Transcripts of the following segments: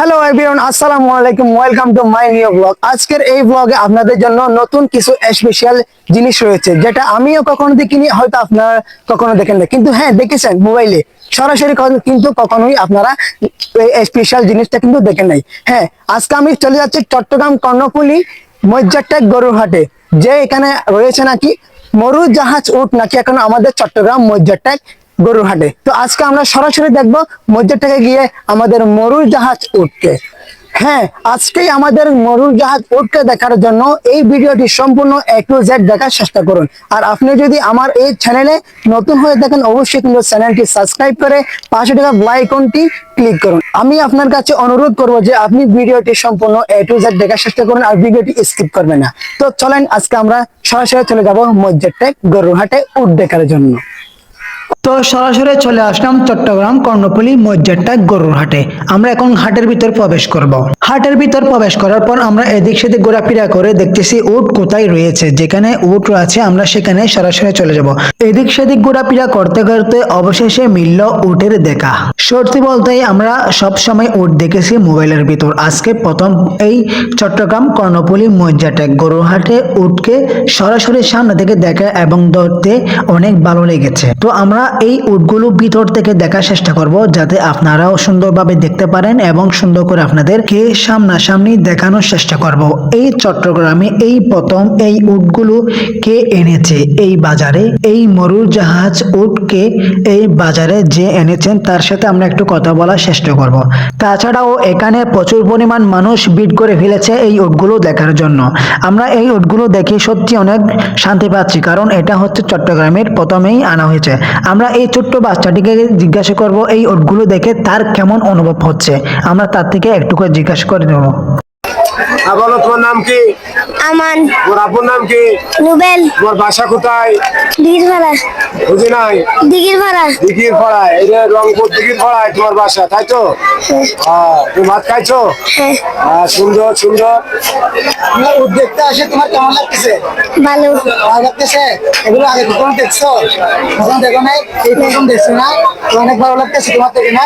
Hello everyone আসসালামু আলাইকুম welcome to my new blog আজকের এই ব্লগে আপনাদের জন্য নতুন কিছু স্পেশাল জিনিস রয়েছে, যেটা আমিও কখনো দেখিনি, হয়তো আপনারা কখনো দেখেন না কিন্তু হ্যাঁ দেখেছেন মোবাইলে সরাসরি কিন্তু কখনোই আপনারা এই স্পেশাল জিনিসটা কিন্তু দেখেন নাই। হ্যাঁ আজকে আমি চলে যাচ্ছি চট্টগ্রাম কর্ণফুলি মজ্জারটেক গরুরহাটে, যে এখানে রয়েছে নাকি মরু জাহাজ উঠ নাকি এখন আমাদের চট্টগ্রাম মজ্জারটেক গরুরহাটে তো আজকে আমরা সরাসরি দেখব মজ্জারটেকে গিয়ে আমাদের মরুর জাহাজ উটকে হ্যাঁ আজকেই আমাদের মরুর জাহাজ উটকে দেখার জন্য। এই ভিডিওটি সম্পূর্ণ এ টু জেড দেখার চেষ্টা করুন। আর আপনি যদি আমার এই চ্যানেলে নতুন হয়ে দেখেন অবশ্যই কিন্তু চ্যানেলটি সাবস্ক্রাইব করে পাশে থাকা লাইকনটি ক্লিক করুন। আমি আপনার কাছে অনুরোধ করব যে আপনি ভিডিওটি সম্পূর্ণ এ টু জেড দেখার চেষ্টা করুন আর ভিডিওটি স্কিপ করবেন না। তো চলেন আজকে আমরা সরাসরি চলে যাব মজ্জারটেক গরুরহাটে উঠ দেখার জন্য। তো সরাসরি চলে আসলাম চট্টগ্রাম কর্ণফুলি মজ্জারটা গরুর হাটে। আমরা এখন হাটের ভিতর প্রবেশ করব। হাটের ভিতর প্রবেশ করার পর আমরা এদিক সেদিক ঘোরাফেরা করে দেখতেছি উট কোথায় রয়েছে। যেখানে উট আছে আমরা সেখানে সরাসরি চলে যাব। এদিক সেদিক ঘোরাফেরা করতে করতে অবশেষে মিলল উটের দেখা। সত্যি বলতে আমরা সব সময় উট দেখেছি মোবাইলের ভিতর। আজকে প্রথম এই চট্টগ্রাম কর্ণফুলি মজ্জাটা গরুর হাটে উটকে সরাসরি সামনে থেকে দেখা এবং ধরতে অনেক ভালো লেগেছে। তো আমরা এই উটগুলো ভিতর থেকে দেখার চেষ্টা করব যাতে আপনারাও সুন্দরভাবে দেখতে পারেন এবং সুন্দর করে আপনাদেরকে সামনাসামনি দেখানোর চেষ্টা করব। এই চট্টগ্রামে এই প্রথম এই উটগুলো কে এনেছে? এই বাজারে এই মরুর জাহাজ উটকে এই বাজারে যে এনেছেন তার সাথে আমরা একটু কথা বলার চেষ্টা করব। তাছাড়াও এখানে প্রচুর পরিমাণ মানুষ বিট করে ফেলেছে এই উটগুলো দেখার জন্য। আমরা এই উটগুলো দেখে সত্যি অনেক শান্তি পাচ্ছি, কারণ এটা হচ্ছে চট্টগ্রামের প্রথমেই আনা হয়েছে। আমরা এই ছোট্ট বাচ্চাটিকে জিজ্ঞাসা করব, এই ওটগুলো দেখে তার কেমন অনুভব হচ্ছে? আমরা তার থেকে একটু করে জিজ্ঞাসা করে নেব। হ্যাঁ বলো তোমার নাম কি? আমান। আপুর নাম কি? রুবেল। তোমার বাসা কোথায়? দিঘির ভাড়া বুঝি নাই? দিঘির পাড়ায় এই যে রংপুর দিঘির পাড়ায় তোমার বাসা তাই তো? হ্যাঁ, তুমি ভাত খাইছো? হ্যাঁ। হ্যাঁ সুন্দর সুন্দর। দেখতে আসে তোমার কেমন লাগতেছে? ভালো। ভালো লাগতেছে? এগুলো আগে কখনো দেখছ? কখন দেখো নাই? এই প্রথম দেখছ না? অনেক ভালো লাগতেছে তোমার থেকে না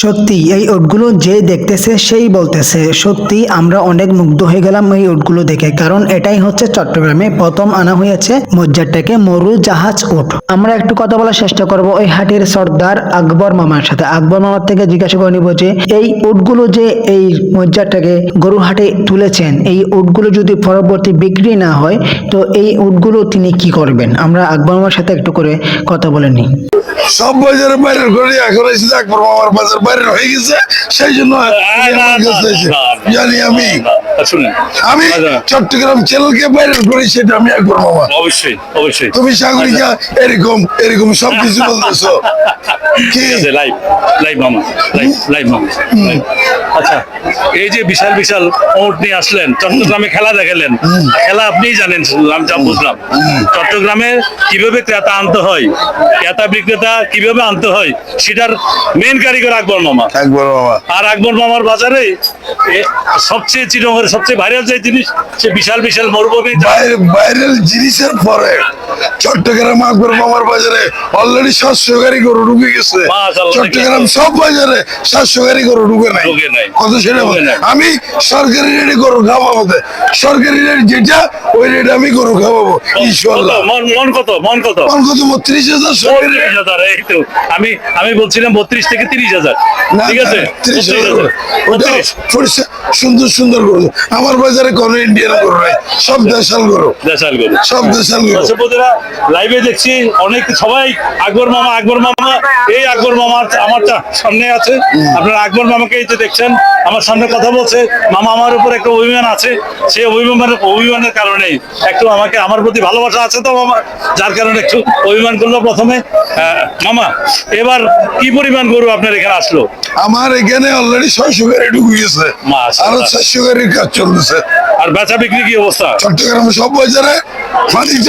সত্যি এই উটগুলো যে দেখতেছে সেই বলতেছে। সত্যি আমরা অনেক মুগ্ধ হয়ে গেলাম এই উটগুলো দেখে, কারণ এটাই হচ্ছে চট্টগ্রামে প্রথম আনা হয়েছে মজ্জারটাকে মরু জাহাজ উট। আমরা একটু কথা বলার চেষ্টা করব ওই হাটের সর্দার আকবর মামার সাথে। আকবর মামার থেকে জিজ্ঞাসা করে নিব যে, এই উটগুলো যে এই মজ্জারটাকে গরু হাটে তুলেছেন, এই উটগুলো যদি পরবর্তী বিক্রি না হয়, তো এই উটগুলো তিনি কি করবেন? আমরা আকবর মামার সাথে একটু করে কথা বলে নিই। সব বাজারে বাইরের করে এখন এসে একবার আমার বাজার বাইরের হয়ে গেছে সেই জন্য। জানি আমি। আমি চট্টগ্রাম চ্যানেলকে বাইরের করি সেটা আমি একবার মামা। অবশ্যই অবশ্যই। তুমি সাগরিকা এরকম এরকম সব কিছু বলতেছো। কি? লাইভ লাইভ মামা লাইভ লাইভ মামা আচ্ছা এই যে বিশাল বিশাল ওট নিয়ে আসলেন চট্টগ্রামে খেলা দেখালেন। খেলা আপনিই জানেন আমি যা বুঝলাম। চট্টগ্রামে কীভাবে ক্রেতা আনতে হয় ক্রেতা বিক্রেতা কীভাবে আনতে হয় সেটার মেন কারিগর আকবর মামা। আকবর মামা। আর আকবর মামার বাজারে সবচেয়ে চিরঙ্গের সবচেয়ে ভাইরাল যে জিনিস সে বিশাল বিশাল মরুভূমি ভাইরাল জিনিসের পরে চট্টগ্রাম আকবর মামার বাজারে অলরেডি সাতশো গাড়ি গরু ঢুকে গেছে। চট্টগ্রাম সব বাজারে সাতশো গাড়ি গরু ঢুকে নাই। কত সেটা আমি সরকারি রেটে গরু খাওয়াবো সরকারি রেট যেটা ওই রেটে আমি গরু খাওয়াবো ইনশাল্লাহ মন মন কত? মন কত? আমার কত? বত্রিশ হাজার সরকারি বত্রিশ হাজার এই তো। আমি আমি বলছিলাম বত্রিশ থেকে তিরিশ হাজার। ঠিক আছে? সুন্দর সুন্দর গরু। আমার বাজারে কোনো ইন্ডিয়ান গরু নাই সব দেশাল গরু। দেশাল গরু। সব দেশাল গরু। বন্ধুরা লাইভে দেখছি অনেক সবাই আকবর মামা আকবর মামা এই আকবর মামা আমারটা সামনে আছে। আপনারা আকবর মামাকে এই যে দেখছেন আমার সামনে কথা বলছে। মামা আমার উপর একটা অভিমান আছে। সেই অভিমানের অভিমানের কারণে একটু আমাকে আমার প্রতি ভালোবাসা আছে তো মামা যার কারণে একটু অভিমান করল প্রথমে। মামা এবার কি পরিমাণ গরু আপনার এখানে আসলো? আমার এখানে অলরেডি ছয়শো গাড়ি ঢুকে গেছে মাশাআল্লাহ। আরও চারশো গাড়ির কাজ চলতেছে। আর বেচা বিক্রি কি অবস্থা? চট্টগ্রামে সব বাজারে বাণিজ্য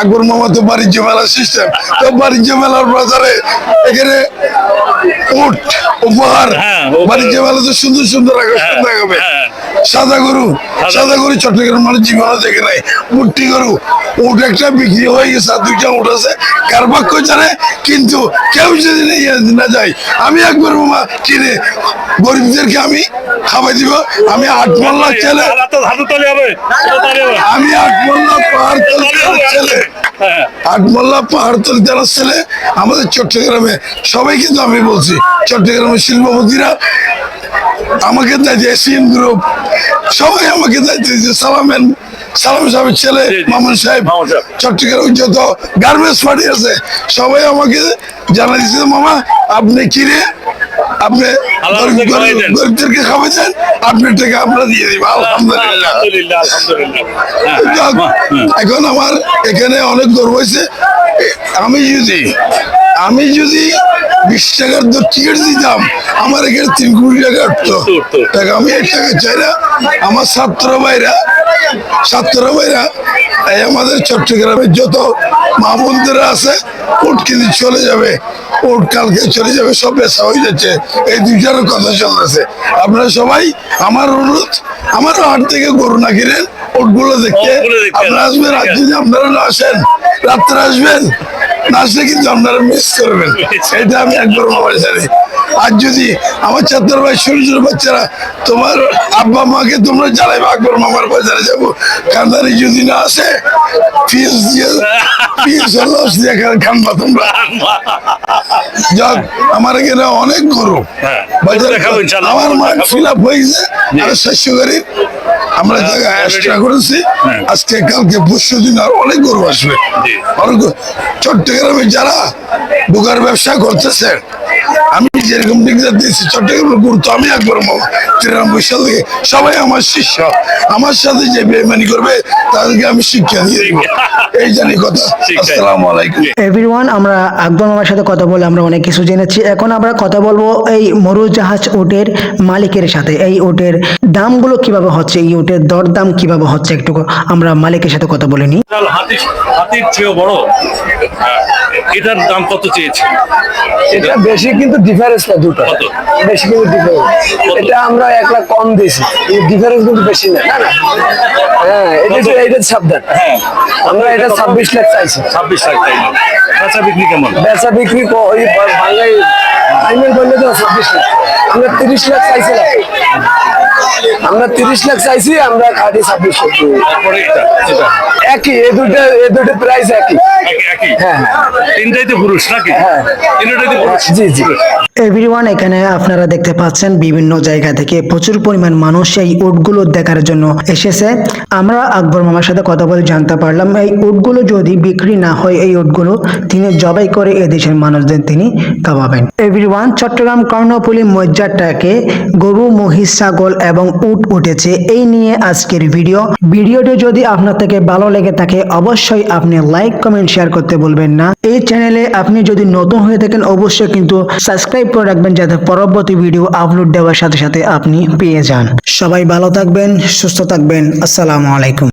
আকবর মামা তো বাণিজ্য মেলার সিস্টেম তো বাণিজ্য মেলার বাজারে এখানে উঠ উপহার হ্যাঁ, বাণিজ্য মেলা তো সুন্দর সুন্দর আকর্ষণ হ্যাঁ, দেখাবে। হ্যাঁ। সাদা গরু সাদা গরু চট্টগ্রাম মানুষ জীবনে দেখে নাই। মুট্টি গরু উঠ একটা বিক্রি হয়ে গেছে আর দুইটা উঠ আছে। কার বাক্য জানে? কিন্তু কেউ যদি না যায়। আমি একবার মামা কিনে গরিবদেরকে আমি খাওয়াই দিব। আমি আট মোল্লা ছেলে আমি আট মোল্লা পাহাড় ছেলে। হ্যাঁ। আট মোল্লা পাহাড় তলিদার ছেলে আমাদের চট্টগ্রামে সবাই কিন্তু আমি বলছি চট্টগ্রামের শিল্পপতিরা আমাকে দায়িত্ব এশিয়ান গ্রুপ সবাই আমাকে দায়িত্ব সালামেন সালাম সাহেবের ছেলে। মামুন সাহেব। চট্টগ্রামে যত গার্মেন্টস পার্টি আছে সবাই আমাকে জানা দিচ্ছে মামা আপনি কিনে আপনি আল্লাহ গরিব- আপনাকে খাওয়াই দেন। আপনার টাকা আমরা দিয়ে দিব আলহামদুলিল্লাহ আলহামদুলিল্লাহ আলহামদুলিল্লাহ হ্যাঁ, হ্যাঁ, হুম। এখন আমার এখানে অনেক গর্ব হয়েছে আমি যদি আমি যদি বিশ টাকার তো টিকিট দিতাম আমার এখানে তিন কোটি টাকা উঠতো। টাকা আমি এক টাকা চাই না। আমার ছাত্র ভাইরা ছাত্র ভাইরা এই আমাদের চট্টগ্রামের যত মা বোনদেরা আছে উট কিন্তু চলে যাবে উট কালকে চলে যাবে সব বেচা হয়ে যাচ্ছে। এই দুইটার কথা চলতেছে। আপনারা সবাই আমার অনুরোধ আমার হাট থেকে গরু না কিনেন উটগুলো দেখতে আপনারা আসবেন। আর যদি আপনারা আসেন রাত্রে আসবেন আসলে কিন্তু আপনারা মিস করবেন। এটা আমি একবার মোবাইল জানি। আর যদি আমার ছাত্র ভাই ছোট ছোট বাচ্চারা তোমার আব্বা মাকে তোমরা জ্বালাইবে আকবর মামার বাজারে যাব। কান্দারি যদি না আসে ফিস দিয়ে ফিস লস দিয়ে খানবা তোমরা। যাক আমার এখানে অনেক গরু। বাজারে দেখাবো ইনশাআল্লাহ। আমার মাঠ ফিল আপ হয়েছে। আর শস্য গাড়ির আমরা জায়গা এক্সট্রা করেছি হ্যাঁ। আজকে কালকে পরশু দিন আর অনেক গরু আসবে। অনেক গরু- চট্টগ্রামে যারা ঢোকার ব্যবসা করতেছে আমি যেরকম দিকদার দিয়েছি চট্টগ্রামের গুরুত্ব আমি একবার মামা তিরানব্বই সাল থেকে সবাই আমার শিষ্য। আমার সাথে যে বেমানি করবে তাদেরকে আমি শিক্ষা দিয়ে দিব। এই জানি কথা। আসসালামু আলাইকুম। এভরিওয়ান আমরা আকবর মামার সাথে কথা বলে আমরা অনেক কিছু জেনেছি। এখন আমরা কথা বলব এই মরুজাহাজ ওটের মালিকের সাথে। এই ওটের দামগুলো কীভাবে হচ্ছে এই ওটের দরদাম কীভাবে হচ্ছে একটু আমরা মালিকের সাথে কথা বলে নিই। হাতির চেয়েও বড় এটার দাম কত চেয়েছে? এটা বেশি কিন্তু ডিফারেন্স না দুটো। বেশি কিন্তু ডিফারেন্স এটা আমরা এক লাখ কম দিয়েছি। ডিফারেন্স কিন্তু বেশি না না হ্যাঁ এটা? এটা সাবধান। হ্যাঁ। আমরা এটা ছাব্বিশ লাখ চাইছি। ছাব্বিশ লাখ তাই বেচা বিক্রি কেমন? বেচা বিক্রি ওই বাংলায় ফাইনাল করলে তো ছাব্বিশ লাখ। আমরা তিরিশ লাখ চাইছিলাম। আমরা তিরিশ লাখ চাইছি আমরা খাটি ছাব্বিশ লাখ একই এ দুটো এ দুটো প্রাইস একই। হ্যাঁ একই। হ্যাঁ। তিনটাই তো পুরুষ নাকি? হ্যাঁ। তিনটাই তো পুরুষ। জি জি। এভরিওয়ান এখানে আপনারা দেখতে পাচ্ছেন বিভিন্ন জায়গা থেকে প্রচুর পরিমাণ মানুষ এই উটগুলো দেখার জন্য এসেছে। আমরা আকবর মামার সাথে কথা বলে জানতে পারলাম, এই উটগুলো যদি বিক্রি না হয়, এই উটগুলো তিনি জবাই করে এদেশের মানুষদের তিনি খাওয়াবেন। এভরিওয়ান চট্টগ্রাম কর্ণফুলী মজ্জারটাকে গরু, মহিষ, ছাগল এবং উট উঠেছে। এই নিয়ে আজকের ভিডিও। ভিডিওটি যদি আপনার থেকে ভালো লেগে থাকে, অবশ্যই আপনি লাইক কমেন্ট শেয়ার করতে বলবেন না। এই চ্যানেলে আপনি যদি নতুন হয়ে থাকেন, অবশ্যই কিন্তু সাবস্ক্রাইব করে রাখবেন যাতে পরবর্তী ভিডিও আপলোড দেওয়ার সাথে সাথে আপনি পেয়ে যান। সবাই ভালো থাকবেন, সুস্থ থাকবেন। আসসালামু আলাইকুম।